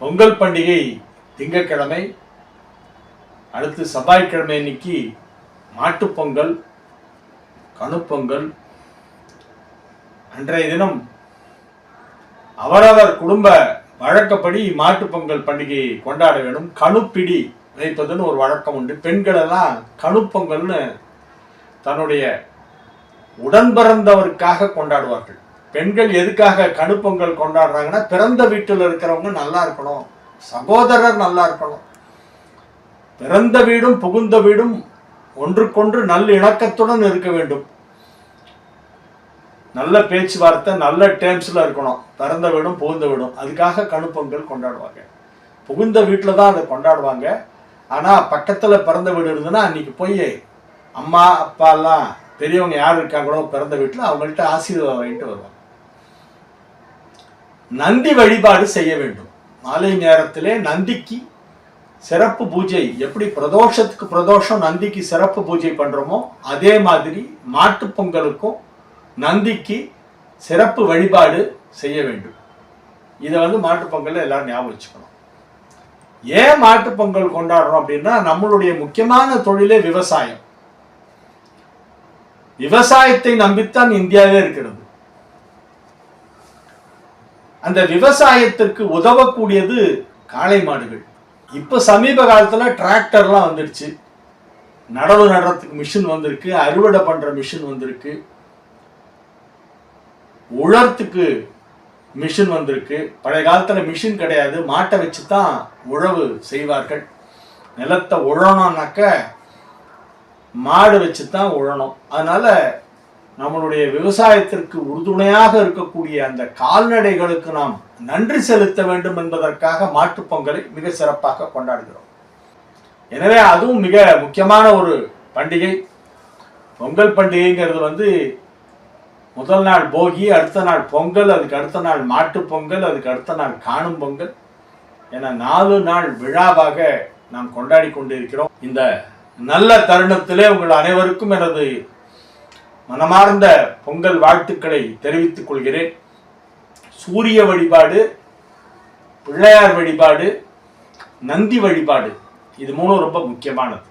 பொங்கல் பண்டிகை திங்கட்கிழமை அடுத்து செவ்வாய்க்கிழமை இன்னைக்கு மாட்டுப்பொங்கல் கணுப்பொங்கல் அன்றைய தினம் அவரவர் குடும்ப வழக்கப்படி மாட்டுப்பொங்கல் பண்டிகையை கொண்டாட வேண்டும். கணுப்பிடி வைப்பதுன்னு ஒரு வழக்கம் உண்டு. பெண்கள் எல்லாம் கணுப்பொங்கல்னு தன்னுடைய உடன் பிறந்தவருக்காக கொண்டாடுவார்கள். பெண்கள் எதுக்காக கணுப்பொங்கல் கொண்டாடுறாங்கன்னா பிறந்த வீட்டில் இருக்கிறவங்க நல்லா இருக்கணும். சகோதரர் நல்லா இருக்கணும். பிறந்த வீடும் புகுந்த வீடும் ஒன்றுக்கொன்று நல்ல இணக்கத்துடன் இருக்க வேண்டும். நல்ல பேச்சுவார்த்தை நல்ல டேர்ம்ஸில் இருக்கணும். பிறந்த வீடும் புகுந்த வீடும். அதுக்காக கணுப்பொங்கல் கொண்டாடுவாங்க. புகுந்த வீட்டில் தான் அதை கொண்டாடுவாங்க. ஆனால் பக்கத்தில் பிறந்த வீடு இருந்ததுன்னா அன்னைக்கு போய் அம்மா அப்பா எல்லாம் பெரியவங்க யார் இருக்காங்களோ பிறந்த வீட்டில் அவங்கள்ட்ட ஆசீர்வாதம் வாங்கிட்டு வருவாங்க. நந்தி வழிபாடு செய்ய வேண்டும். மாலை நேரத்திலே நந்திக்கு சிறப்பு பூஜை எப்படி பிரதோஷத்துக்கு பிரதோஷம் நந்திக்கு சிறப்பு பூஜை பண்ணுறோமோ அதே மாதிரி மாட்டு பொங்கலுக்கும் நந்திக்கு சிறப்பு வழிபாடு செய்ய வேண்டும். இதை வந்து மாட்டுப் பொங்கல்ல எல்லாரும் ஞாபகம் வச்சுக்கணும். ஏன் மாட்டு பொங்கல் கொண்டாடுறோம் அப்படின்னா நம்மளுடைய முக்கியமான தொழிலே விவசாயம். விவசாயத்தை நம்பித்தான் இந்தியாவே இருக்கிறது. அந்த விவசாயத்திற்கு உதவக்கூடியது காளை மாடுகள். இப்போ சமீப காலத்தில் டிராக்டர்லாம் வந்துடுச்சு. நடவு நடுறதுக்கு மிஷின் வந்திருக்கு அறுவடை பண்ணுற மிஷின் வந்திருக்கு. உழறத்துக்கு மிஷின் வந்திருக்கு. பழைய காலத்தில் மிஷின் கிடையாது மாட்டை வச்சு தான் உழவு செய்வார்கள். நிலத்தை உழணும்னாக்க மாடு வச்சு தான் உழணும். அதனால நம்மளுடைய விவசாயத்திற்கு உறுதுணையாக இருக்கக்கூடிய அந்த கால்நடைகளுக்கு நாம் நன்றி செலுத்த வேண்டும் என்பதற்காக மாட்டுப் பொங்கலை மிக சிறப்பாக கொண்டாடுகிறோம். எனவே அதுவும் மிக முக்கியமான ஒரு பண்டிகை. பொங்கல் பண்டிகைங்கிறது வந்து முதல் நாள் போகி அடுத்த நாள் பொங்கல் அதுக்கு அடுத்த நாள் மாட்டுப்பொங்கல் அதுக்கு அடுத்த நாள் காணும் பொங்கல் என நாலு நாள் விழாவாக நாம் கொண்டாடி கொண்டிருக்கிறோம். இந்த நல்ல தருணத்திலே உங்கள் அனைவருக்கும் எனது மனமார்ந்த பொங்கல் வாழ்த்துக்களை தெரிவித்துக் கொள்கிறேன். சூரிய வழிபாடு பிள்ளையார் வழிபாடு நந்தி வழிபாடு இது மூணும் ரொம்ப முக்கியமானது.